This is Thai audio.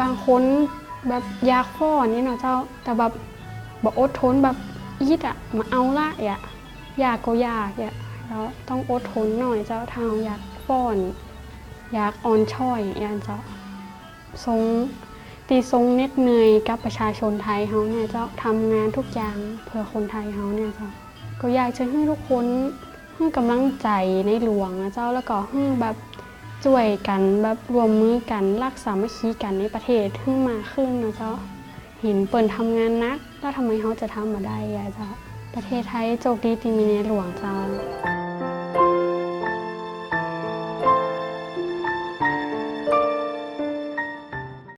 บางคนแบบอยากฟ้อนนี่เนาะเจ้า แต่แบบบอกอดทนแบบอีดอะมาเอาละอย่าอยากก็อยากอย่าแล้วต้องอดทนหน่อยเจ้าทางอยากฟ้อน อยากอ่อนช่อยอย่างเจ้าทรงตีทรงเน็ดเหนื่อยกับประชาชนไทยเฮาเนี่ยเจ้าทำงานทุกอย่างเพื่อคนไทยเฮาเนี่ยเจ้าก็อยากจะให้ทุกคนให้กำลังใจในหลวงนะเจ้าแล้วก็ให้แบบ ช่วยกันแบบรวมมือกันรักสามัคคีกันในประเทศให้มาขึ้นนะเจ้าเห็นเปิ่นทำงานนัก แล้วทำไมเขาจะทำมาได้อะเจ้าประเทศไทยโชคดีที่มีในหลวงเจ้า